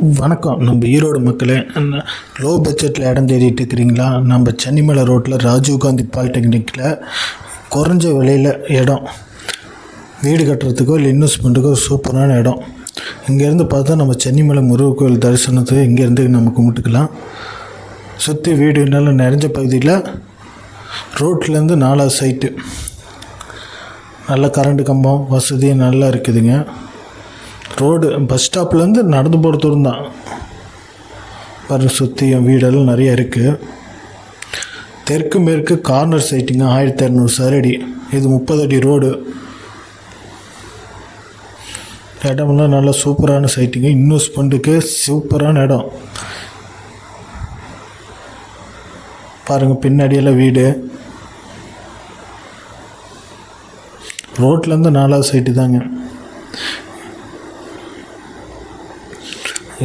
வணக்கம். நம்ம ஈரோடு மக்களே லோ பட்ஜெட்டில் இடம் தேடிட்டு இருக்கிறீங்களா? நம்ம சென்னிமலை ரோட்டில் ராஜீவ்காந்தி பாலிடெக்னிக்கில் குறைஞ்ச விலையில் இடம். வீடு கட்டுறதுக்கோ இல்லை இன்வெஸ்ட்மெண்ட்டுக்கோ சூப்பரான இடம். இங்கேருந்து பார்த்தா நம்ம சென்னிமலை முருகன் கோயில் தரிசனத்தை இங்கேருந்து நம்ம கும்பிட்டுக்கலாம். சுற்றி வீடு நல்ல நிறைஞ்ச பகுதியில் ரோட்லேருந்து நாலாவது சைட்டு நல்ல கரண்ட் கம்பம் வசதி நல்லா இருக்குதுங்க. ரோடு பஸ் ஸ்டாப்லேருந்து நடந்து போகிற தூரம் தான். சுற்றியும் வீடெல்லாம் நிறைய இருக்குது தெற்கு மேற்கு கார்னர் சைட்டுங்க ஆயிரத்தி இரநூறு சரடி இது முப்பது அடி ரோடு. இடமெல்லாம் நல்லா சூப்பரான சைட்டுங்க இன்வெஸ்ட்மெண்ட்டுக்கு சூப்பரான இடம். பாருங்கள் பின்னாடியெல்லாம் வீடு. ரோட்லேருந்து நாலாவது சைட்டு தாங்க.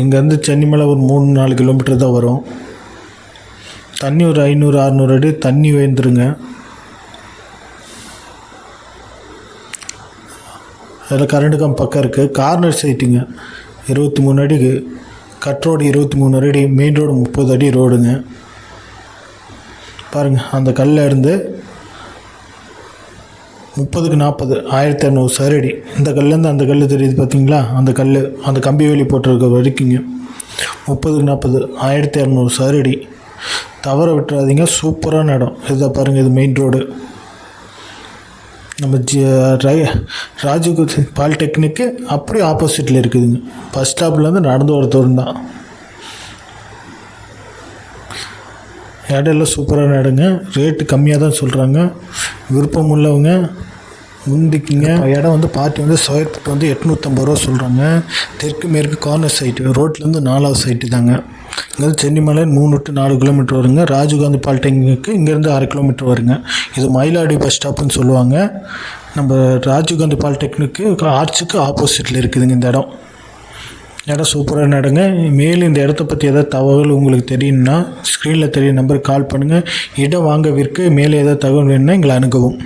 இங்கேருந்து சென்னிமலை ஒரு மூணு நாலு கிலோமீட்டர் தான் வரும். தண்ணி ஒரு ஐநூறு அறநூறு அடி தண்ணி வேந்துருங்க அதில் கரண்ட் கம் பக்கம் இருக்குது கார்னர் சைட்டுங்க இருபத்தி மூணு அடிக்கு கட் ரோடு இருபத்தி மூணு அடி. மெயின் ரோடு முப்பது அடி ரோடுங்க பாருங்கள் அந்த கல்லில் இருந்து முப்பதுக்கு நாற்பது ஆயிரத்தி இரநூறு சரடி. இந்த கல்லேருந்து அந்த கல் தெரியுது பார்த்தீங்களா அந்த கல் அந்த கம்பி வேலி போட்டிருக்க வரைக்குங்க. முப்பதுக்கு நாற்பது ஆயிரத்தி இரநூறு சரடி. தவற விட்டுறாதீங்க சூப்பரான இடம். இதை பாருங்கள் இது மெயின் ரோடு நம்ம ஜி ரை ராஜீவ் பாலிடெக்னிக்கு அப்படியே ஆப்போசிட்டில் இருக்குதுங்க. பஸ் ஸ்டாப்லேருந்து நடந்து வர தூரம் தான். இடம் எல்லாம் சூப்பரான இடங்க ரேட்டு கம்மியாக தான் சொல்கிறாங்க விருப்பம் உள்ளவங்க முந்திக்குங்க இடம் வந்து பார்ட்டி வந்து ஸ்கொயர் ஃபீட் வந்து எட்நூற்றம்பது ரூபா சொல்கிறாங்க தெற்கு மேற்கு கார்னர் சைட்டு ரோட்லேருந்து நாலாவது சைட்டு தாங்க. இங்கேருந்து சென்னிமலை மூணு டு நாலு கிலோமீட்டர் வருங்க. ராஜீவ்காந்தி பாலிடெக்னிக்கு இங்கேருந்து அரை கிலோமீட்டர் வருங்க. இது மயிலாடி பஸ் ஸ்டாப்புன்னு சொல்லுவாங்க. நம்ம ராஜீவ்காந்தி பாலிடெக்னிக்கு ஆர்ச்சுக்கு ஆப்போசிட்டில் இருக்குதுங்க இந்த இடம். இடம் சூப்பராக நடங்க. மேலும் இந்த இடத்த பற்றி ஏதாவது தகவல் உங்களுக்கு தெரியும்னா ஸ்க்ரீனில் தெரிய நம்பருக்கு கால் பண்ணுங்கள் இடம் வாங்க விற்க மேலே ஏதாவது தகவல் வேணும்னா எங்களை அணுகவும்.